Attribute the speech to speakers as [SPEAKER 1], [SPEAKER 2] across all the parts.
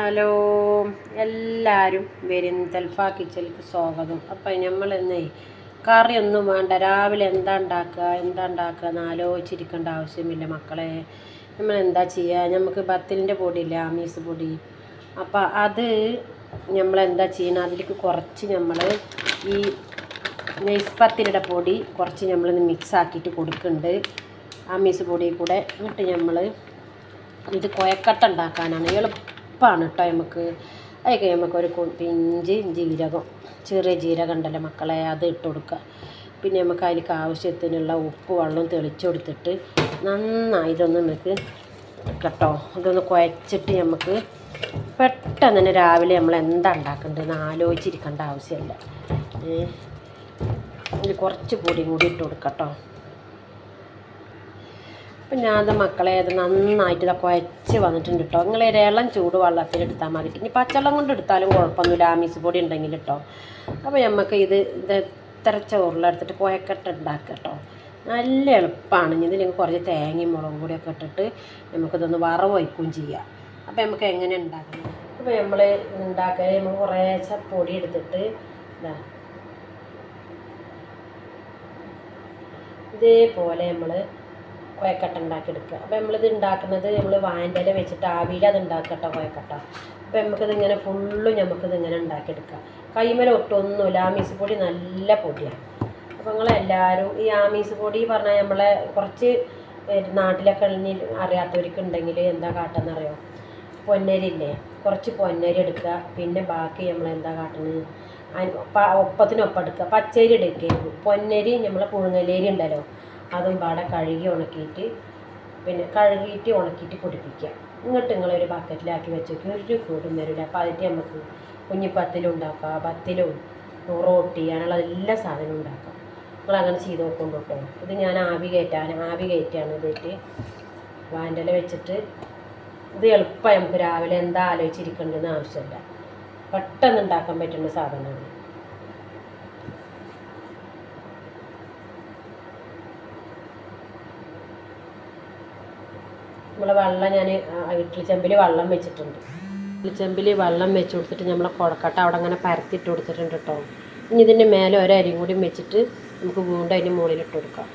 [SPEAKER 1] Hello എല്ലാവരും വരും തൽഫ സ്വാഗതം. അപ്പം നമ്മൾ കറി കറിയൊന്നും വേണ്ട. രാവിലെ എന്താ ഉണ്ടാക്കുക എന്താ ഉണ്ടാക്കുക എന്ന് ആലോചിച്ചിരിക്കേണ്ട ആവശ്യമില്ല മക്കളെ. നമ്മൾ എന്താ ചെയ്യുക നമുക്ക് ബത്തലിന്റെ പൊടിയില്ല ആമീസ് പൊടി. അപ്പം അത് നമ്മളെന്താ ചെയ്യണം അതിലേക്ക് കുറച്ച് നമ്മൾ ഈ നെയ്സ്പത്തിലിടെ പൊടി കുറച്ച് നമ്മളിന്ന് മിക്സ് ആക്കിയിട്ട് കൊടുക്കുന്നുണ്ട്. ആമീസ് പൊടി കൂടെ. എന്നിട്ട് നമ്മൾ ഇത് കൊയക്കട്ട ഉണ്ടാക്കാനാണ്. എളുപ്പമാണ് കേട്ടോ നമുക്ക് അതിൽ നമുക്കൊരു പിഞ്ച് ജീരകം ചെറിയ ജീരകം ഉണ്ടല്ലോ മക്കളെ അത് ഇട്ട് കൊടുക്കുക പിന്നെ നമുക്ക് അതിലേക്ക് ആവശ്യത്തിനുള്ള ഉപ്പ് വെള്ളം തെളിച്ചു കൊടുത്തിട്ട് നന്നായി ഇതൊന്ന് നമുക്ക് കേട്ടോ. ഇതൊന്ന് കുഴച്ചിട്ട് നമുക്ക് പെട്ടെന്ന് തന്നെ രാവിലെ നമ്മൾ എന്താ ഉണ്ടാക്കേണ്ടതെന്ന് ആലോചിച്ചിരിക്കേണ്ട ആവശ്യമില്ല. ഇതിൽ കുറച്ച് പൊടി കൂടി ഇട്ട് കൊടുക്കട്ടോ അപ്പം ഞാൻ അത് മക്കളെ അത് നന്നായിട്ട് ഇതൊക്കെ കുഴച്ച് വന്നിട്ടുണ്ട് കേട്ടോ നിങ്ങൾ ഇരയെല്ലാം ചൂട് വെള്ളത്തിൽ എടുത്താൽ മതി. ഇനി പച്ചവെള്ളം കൊണ്ട് എടുത്താലും കുഴപ്പമൊന്നുമില്ല. ആമീസ് പൊടി ഉണ്ടെങ്കിൽ കേട്ടോ അപ്പോൾ നമുക്ക് ഇത് ഇത് ഇത്ര ചോറിലെടുത്തിട്ട് കുഴക്കട്ട ഉണ്ടാക്കുക കേട്ടോ നല്ല എളുപ്പമാണ് ഇനി ഇതിലേക്ക് കുറച്ച് തേങ്ങയും മുളകും കൂടിയൊക്കെ ഇട്ടിട്ട് നമുക്കിതൊന്ന് വറവ് വയ്ക്കുകയും ചെയ്യാം. അപ്പോൾ നമുക്ക് എങ്ങനെ ഉണ്ടാക്കണം? അപ്പോൾ നമ്മൾ ഉണ്ടാക്കാൻ നമ്മൾ കുറേശ്ശെ പൊടി എടുത്തിട്ട് ഇതാ. ഇതേപോലെ നമ്മൾ കുഴക്കട്ട ഉണ്ടാക്കിയെടുക്കുക. അപ്പോൾ നമ്മളിത് ഉണ്ടാക്കുന്നത് നമ്മൾ വായന്റെ വെച്ചിട്ട് ആവിയിൽ അത് ഉണ്ടാക്കട്ടോ കൊയക്കട്ട. അപ്പോൾ നമുക്കിത് ഇങ്ങനെ ഫുള്ളും നമുക്കിത് ഇങ്ങനെ ഉണ്ടാക്കിയെടുക്കാം കൈമല ഒട്ടൊന്നുമില്ല. ആമീസ് പൊടി നല്ല പൊടിയാണ്. അപ്പോൾ നിങ്ങളെല്ലാവരും ഈ ആമീസ് പൊടി പറഞ്ഞാൽ നമ്മളെ കുറച്ച് നാട്ടിലൊക്കെ ഇനി അറിയാത്തവർക്ക് ഉണ്ടെങ്കിൽ എന്താ കാട്ടെന്നറിയോ പൊന്നരി ഇല്ലേ കുറച്ച് പൊന്നരി എടുക്കുക. പിന്നെ ബാക്കി നമ്മൾ എന്താ കാട്ടുന്നത്? ഒപ്പത്തിനൊപ്പം എടുക്കുക. പച്ചരി എടുക്കരുത് പൊന്നരി നമ്മളെ പുഴുങ്ങലേരി ഉണ്ടല്ലോ. അതും പാടെ കഴുകി ഉണക്കിയിട്ട് പിന്നെ കഴുകിയിട്ട് ഉണക്കിയിട്ട് കുടിപ്പിക്കുക ഇങ്ങോട്ട് നിങ്ങളൊരു ബക്കറ്റിലാക്കി വെച്ചേക്ക്. ഒരു കൂടും വരില്ല. അപ്പോൾ അതിന്റെ നമുക്ക് കുഞ്ഞിപ്പത്തിലും ഉണ്ടാക്കാം പത്തിലും റോട്ടി അങ്ങനെയുള്ള എല്ലാ സാധനവും ഉണ്ടാക്കാം. നിങ്ങൾ അങ്ങനെ ചെയ്ത് നോക്കുമ്പോൾ കേട്ടോ ഇത് ഞാൻ ആവി കയറ്റാൻ ആവി കയറ്റാണ് ഇതിട്ട് വാന്റെ വെച്ചിട്ട് ഇത് എളുപ്പമായി നമുക്ക് രാവിലെ എന്താ ആലോചിച്ചിരിക്കേണ്ടതെന്ന് ആവശ്യമില്ല. പെട്ടെന്ന് ഉണ്ടാക്കാൻ പറ്റുന്ന സാധനമാണ്. നമ്മളെ വെള്ളം ഞാൻ ഇഡ്ഡലി ചെമ്പിൽ വെള്ളം വെച്ചിട്ടുണ്ട്. ഇഡ്ഡലി ചെമ്പിൽ വെള്ളം വെച്ച് കൊടുത്തിട്ട് നമ്മളെ കുഴക്കട്ട അവിടെ അങ്ങനെ പരത്തിയിട്ട് കൊടുത്തിട്ടുണ്ട് കേട്ടോ ഇനി ഇതിന്റെ മേലെ ഒരരിയും കൂടി വെച്ചിട്ട് നമുക്ക് വീണ്ടും അതിന്റെ മുകളിലിട്ട് കൊടുക്കാം.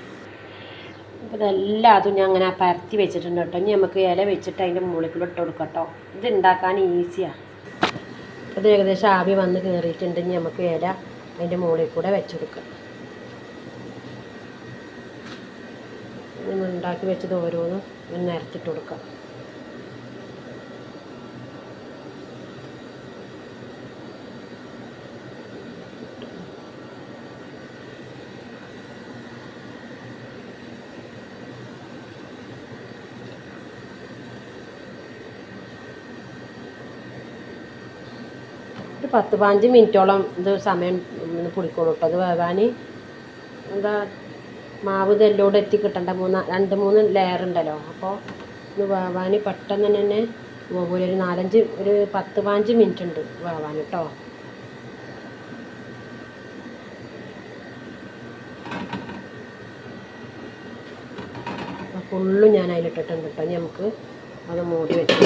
[SPEAKER 1] അപ്പോൾ ഇതെല്ലാം അതും ഞാൻ അങ്ങനെ പരത്തി വെച്ചിട്ടുണ്ട് കേട്ടോ ഇനി നമുക്ക് ഇല വെച്ചിട്ട് അതിന്റെ മുകളിൽ ഇട്ട് കൊടുക്കാം കേട്ടോ ഇത് ഉണ്ടാക്കാൻ ഈസിയാണ് അത് ഏകദേശം ആവി വന്ന് കയറിയിട്ടുണ്ട് ഇനി നമുക്ക് ഇല അതിന്റെ മുകളിൽ കൂടെ വെച്ചെടുക്കാം നമ്മൾ ഉണ്ടാക്കി വെച്ചത് ഓരോന്നും ഒന്ന് നിരത്തിട്ട് കൊടുക്കാം. പത്ത് പതിനഞ്ച് മിനിറ്റോളം ഇത് സമയം ഒന്ന് പിടിക്കുള്ളൂ കേട്ടോ. അത് വേവാൻ എന്താ മാവ് ഇതെല്ലോടെ എത്തി കിട്ടണ്ട മൂന്ന് രണ്ട് മൂന്ന് ലെയർ ഉണ്ടല്ലോ. അപ്പോൾ ഇത് വേവാൻ പെട്ടെന്ന് തന്നെ വേവൂല ഒരു നാലഞ്ച് ഒരു പത്ത് പതിനഞ്ച് മിനിറ്റ് ഉണ്ട് വേവാൻ കേട്ടോ ഫുള്ളും ഞാൻ അതിലിട്ടിട്ടുണ്ട് കേട്ടോ നമുക്ക് അത് മൂടി വെച്ച്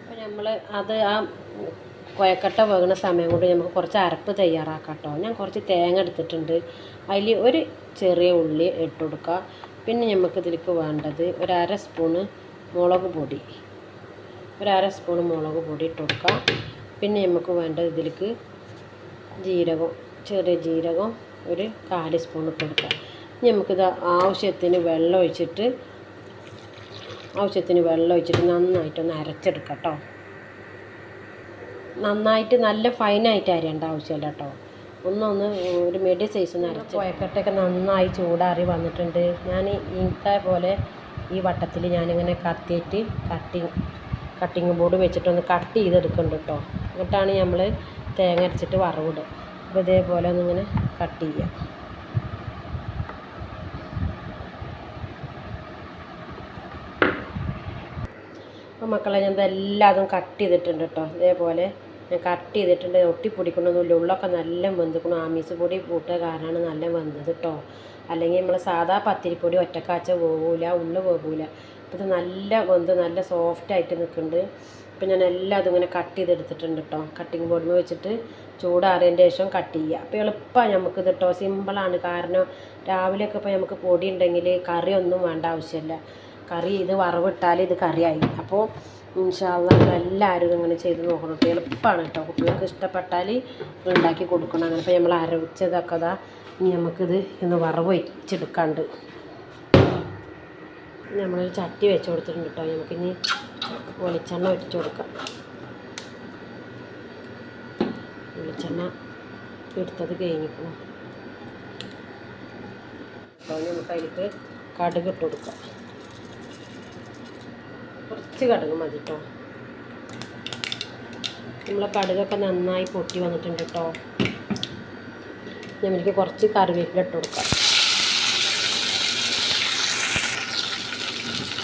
[SPEAKER 1] അപ്പോൾ നമ്മൾ അത് ആ കുഴക്കട്ട വേകുന്ന സമയം കൊണ്ട് നമുക്ക് കുറച്ച് അരപ്പ് തയ്യാറാക്കാം കേട്ടോ ഞാൻ കുറച്ച് തേങ്ങ എടുത്തിട്ടുണ്ട്. അതിൽ ഒരു ചെറിയ ഉള്ളി ഇട്ട് കൊടുക്കുക പിന്നെ നമുക്ക് ഇതിലേക്ക് വേണ്ടത് ഒരു അര സ്പൂണ് മുളക് പൊടി. ഒരു അര സ്പൂണ് മുളക് പൊടി ഇട്ട് കൊടുക്കുക പിന്നെ നമുക്ക് വേണ്ടത് ഇതിലേക്ക് ജീരകം ചെറിയ ജീരകം ഒരു കാൽ സ്പൂൺ ഇട്ട് കൊടുക്കുക നമുക്കിത് ആവശ്യത്തിന് വെള്ളം ഒഴിച്ചിട്ട് ആവശ്യത്തിന് വെള്ളം ഒഴിച്ചിട്ട് നന്നായിട്ടൊന്ന് അരച്ചെടുക്കാം കേട്ടോ നന്നായിട്ട് നല്ല ഫൈനായിട്ട് അരിയേണ്ട ആവശ്യമില്ല കേട്ടോ ഒന്നൊന്ന് ഒരു മീഡിയ സൈസ് ഒന്ന് അരച്ച്. നന്നായി ചൂടാറി വന്നിട്ടുണ്ട്. ഞാൻ ഇന്നത്തെ പോലെ ഈ വട്ടത്തിൽ ഞാനിങ്ങനെ കത്തിയിട്ട് കട്ടിങ് കട്ടിങ് ബോർഡ് വെച്ചിട്ടൊന്ന് കട്ട് ചെയ്തെടുക്കുന്നുണ്ട് കേട്ടോ എന്നിട്ടാണ് നമ്മൾ തേങ്ങ അരച്ചിട്ട് വറവിടുക. അപ്പോൾ ഇതേപോലെ ഒന്നിങ്ങനെ കട്ട് ചെയ്യാം. അപ്പോൾ മക്കളെ ഞാൻ ഇതെല്ലാതും കട്ട് ചെയ്തിട്ടുണ്ട് കേട്ടോ ഇതേപോലെ കട്ട് ചെയ്തിട്ടുണ്ട് ഒട്ടിപ്പൊടിക്കണമൊന്നുമില്ല ഉള്ളൊക്കെ നല്ല വെന്തിക്കണം. ആമീസ് പൊടി കൂട്ടുക കാരണമാണ് നല്ല വെന്തത് കേട്ടോ അല്ലെങ്കിൽ നമ്മൾ സാധാ പത്തിരിപ്പൊടി ഒറ്റക്കാച്ച പോകില്ല ഉള്ളു പോകൂല ഇത് നല്ല വെന്ത് നല്ല സോഫ്റ്റ് ആയിട്ട് നിൽക്കുന്നുണ്ട് ഇപ്പം ഞാൻ എല്ലാം അതിങ്ങനെ കട്ട് ചെയ്തെടുത്തിട്ടുണ്ട് കേട്ടോ കട്ടിങ് ബോർഡിൽ വെച്ചിട്ട് ചൂടാറിയതിന്റെ ശേഷം കട്ട് ചെയ്യുക അപ്പോൾ എളുപ്പമാണ് നമുക്ക് കേട്ടോ സിമ്പിളാണ്. കാരണം രാവിലെയൊക്കെ ഇപ്പോൾ നമുക്ക് പൊടി ഉണ്ടെങ്കിൽ കറി ഒന്നും വേണ്ട ആവശ്യമില്ല കറി ഇത് വറവിട്ടാൽ ഇത് കറിയായി. അപ്പോൾ ഇൻഷാല്ല എല്ലാവരും ഇങ്ങനെ ചെയ്ത് നോക്കണം എളുപ്പമാണ് കേട്ടോ. കുട്ടികൾക്ക് ഇഷ്ടപ്പെട്ടാൽ ഉണ്ടാക്കി കൊടുക്കണം. അങ്ങനെ ഇപ്പോൾ നമ്മൾ അരവിച്ചതൊക്കെ അതാ ഇനി നമുക്കിത് ഇന്ന് വറവ് വെച്ചെടുക്കാണ്ട്. നമ്മളൊരു ചട്ടി വെച്ച് കൊടുത്തിട്ടുണ്ട് കേട്ടോ. നമുക്കിനി വെളിച്ചെണ്ണ വെച്ച് കൊടുക്കാം. വെളിച്ചെണ്ണ എടുത്തത് കഴിഞ്ഞിരിക്കണം. അപ്പോൾ നമുക്ക് അതിലേക്ക് കടുക് ഇട്ട് കൊടുക്കാം. കുറച്ച് കടുക് മതി കേട്ടോ നമ്മളെ കടുകൊക്കെ നന്നായി പൊട്ടി വന്നിട്ടുണ്ട് കേട്ടോ നമ്മൾക്ക് കുറച്ച് കറിവേപ്പില ഇട്ട് കൊടുക്കാം.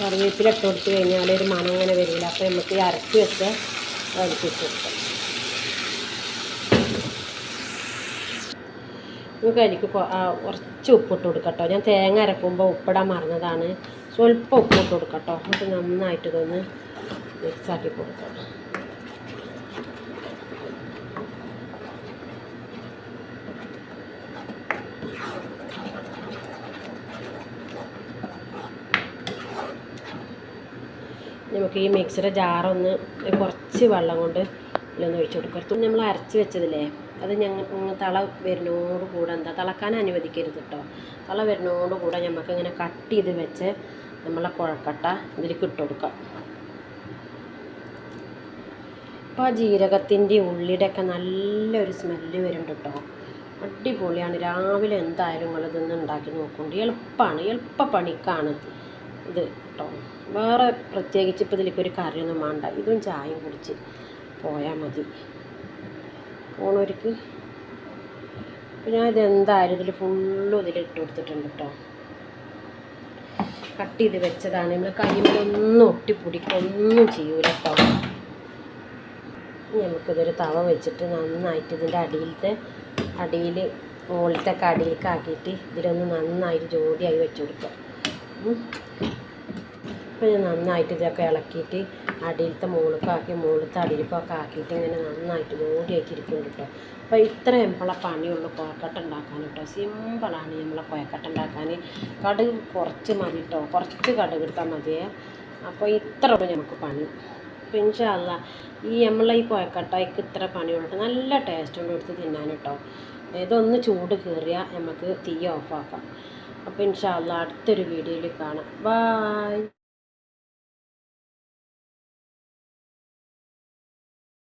[SPEAKER 1] കറിവേപ്പില ഇട്ട് കൊടുത്തു കഴിഞ്ഞാൽ ഒരു മണം അങ്ങനെ വരില്ല. അപ്പോൾ നമുക്ക് ഈ അരച്ച് വെച്ച് ഇട്ട് കൊടുക്കാം. നമുക്ക് അതിലേക്ക് കുറച്ച് ഉപ്പിട്ട് കൊടുക്കാം കേട്ടോ ഞാൻ തേങ്ങ അരക്കുമ്പോൾ ഉപ്പിടാൻ മറന്നതാണ്. സ്വല്പം ഉപ്പ് ഇട്ട് കൊടുക്കാം കേട്ടോ എന്നിട്ട് നന്നായിട്ട് ഇതൊന്ന് മിക്സാക്കി കൊടുക്കാം. നമുക്ക് ഈ മിക്സിയുടെ ജാറൊന്ന് കുറച്ച് വെള്ളം കൊണ്ട് ഇതിലൊന്ന് ഒഴിച്ച് കൊടുക്കുക കുറച്ച് നമ്മൾ അരച്ച് വെച്ചതില്ലേ? അത് ഞങ്ങൾ തള വരുന്നോട് കൂടെ എന്താ? തിളക്കാൻ അനുവദിക്കരുത് കേട്ടോ തള വരുന്നോട് ഇങ്ങനെ കട്ട് ചെയ്ത് വെച്ച് നമ്മളെ കുഴക്കട്ട ഇതിലേക്ക് ഇട്ട് കൊടുക്കാം അപ്പോൾ ആ ജീരകത്തിന്റെ ഉള്ളിയുടെ ഒക്കെ നല്ലൊരു സ്മെല്ല് വരുന്നുണ്ട് കേട്ടോ അടിപൊളിയാണ്. രാവിലെ എന്തായാലും നിങ്ങളിതൊന്ന് ഉണ്ടാക്കി നോക്കുന്നുണ്ട് എളുപ്പമാണ് എളുപ്പ പണിക്കാണ് ഇത് കേട്ടോ വേറെ പ്രത്യേകിച്ച് ഇപ്പോൾ ഇതിലേക്ക് ഒരു കറിയൊന്നും വേണ്ട. ഇതും ചായയും കുടിച്ച് പോയാൽ മതി. പോണവർക്ക്. ഞാൻ ഇത് എന്തായാലും ഇതിൽ ഫുള്ളും ഇതിൽ ഇട്ട് കൊടുത്തിട്ടുണ്ട് കേട്ടോ കട്ട് ചെയ്ത് വെച്ചതാണ്. നമ്മൾ കയ്യുമൊന്നും ഒട്ടിപ്പിടിക്കൊന്നും ചെയ്യൂല ഇനി നമുക്കിതൊരു തവ വെച്ചിട്ട് നന്നായിട്ട് ഇതിന്റെ അടിയിലത്തെ അടിയിൽ മുകളിലത്തെ ഒക്കെ ആക്കിയിട്ട് ഇതിലൊന്ന് നന്നായിട്ട് ജോഡിയായി വെച്ച് കൊടുക്കുക. അപ്പോൾ നന്നായിട്ട് ഇതൊക്കെ ഇളക്കിയിട്ട് അടിയിലത്തെ മുകളിലേക്ക് ആക്കി മുകളിലത്തെ അടിയിലേക്കൊക്കെ ആക്കിയിട്ട് ഇങ്ങനെ നന്നായിട്ട് ജോഡിയാക്കി ഇരിക്കുന്നുണ്ട് കേട്ടോ അപ്പോൾ ഇത്ര എമ്പള പണിയുള്ളൂ കുഴക്കട്ട ഉണ്ടാക്കാൻ കേട്ടോ സിമ്പിളാണ് നമ്മളെ കുഴക്കട്ട ഉണ്ടാക്കാൻ. കടുക് കുറച്ച് മതി കേട്ടോ കുറച്ച് കടുക് എടുത്താൽ മതിയേ അപ്പോൾ ഇത്ര നമുക്ക് പണി. അപ്പോൾ ഈ നമ്മളെ ഈ കുഴക്കട്ടയ്ക്ക് ഇത്ര പണിയുള്ളൂ നല്ല ടേസ്റ്റ് ഉണ്ട് എടുത്ത് തിന്നാൻ കേട്ടോ ഇതൊന്ന് ചൂട് കയറിയാൽ നമുക്ക് തീ ഓഫാക്കാം അപ്പോൾ ഇൻഷാല്ല അടുത്തൊരു വീഡിയോയിൽ കാണാം. ബായ്